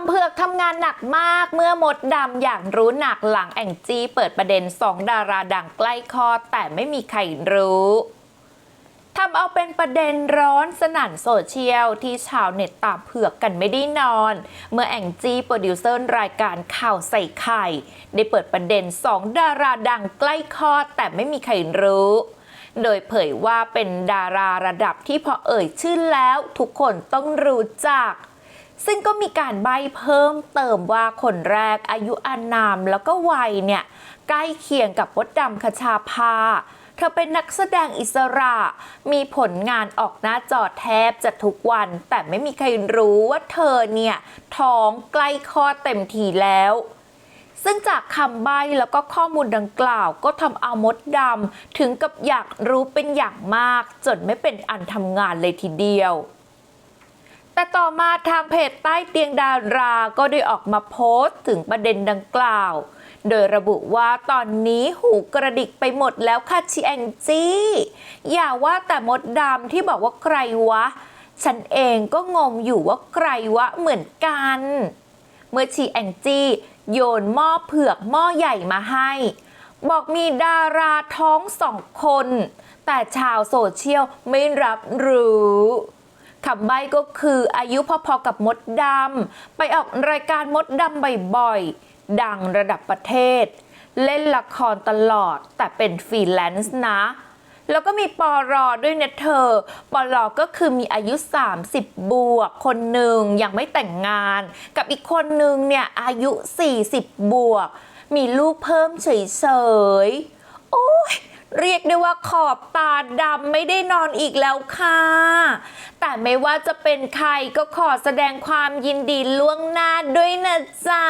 มเผือกทำงานหนักมากเมื่อมดดำอยากรู้หนักหลังแองจี้เปิดประเด็นสองดาราดังใกล้คอแต่ไม่มีใครรู้ทำเอาเป็นประเด็นร้อนสนั่นโซเชียล ที่ชาวเน็ตตามเผือกกันไม่ได้นอน เมื่อแองจี้โปรดิวเซอร์รายการข่าวใส่ไข่ ได้เปิดประเด็นสองดาราดังใกล้คอแต่ไม่มีใครรู้โดยเผยว่าเป็นดาราระดับที่พอเอ่ยชื่อแล้วทุกคนต้องรู้จัก ซึ่งก็มีการใบเพิ่มเติมว่าคนแรกอายุอานามแล้วก็วัยเนี่ย ใกล้เคียงกับมดดำคชาภาเธอเป็นนักแสดงอิสระ มีผลงานออกหน้าจอแทบจะทุกวัน แต่ไม่มีใครรู้ว่าเธอเนี่ย ท้องใกล้คลอดเต็มทีแล้ว ซึ่งจากคำใบ้แล้วก็ข้อมูลดังกล่าว ก็ทำเอามดดำถึงกับอยากรู้เป็นอย่างมาก จนไม่เป็นอันทำงานเลยทีเดียว แต่ต่อมาทางเพจใต้เตียงดาราก็ได้ออกมาโพสต์ถึงประเด็นดังกล่าว โดยระบุว่าตอนนี้หูกระดิกไปหมดแล้วค่ะชีแองจี้ อย่าว่าแต่มดดำที่บอกว่าใครวะ ฉันเองก็งงอยู่ว่าใครวะเหมือนกัน เมื่อชีแองจี้โยนหม้อเผือกหม้อใหญ่มาให้ บอกมีดาราท้องสองคน แต่ชาวโซเชียลไม่รับรู้ คำใบ้ก็คืออายุพอๆกับมดดำไปออกรายการมดดำบ่อยๆ ดังระดับประเทศ เล่นละครตลอดแต่เป็นฟรีแลนซ์นะ แล้วก็มีปอรอด้วยเนี่ยเธอ ปอรอก็คือมีอายุ 30 บวก คนหนึ่งยังไม่แต่งงาน กับอีกคนหนึ่งเนี่ยอายุ 40 บวก มีลูกเพิ่มเฉยๆโอ้ย เรียกได้ว่าขอบตาดำไม่ได้นอนอีกแล้วค่ะ แต่ไม่ว่าจะเป็นใครก็ขอแสดงความยินดีล่วงหน้าด้วยนะจ๊ะ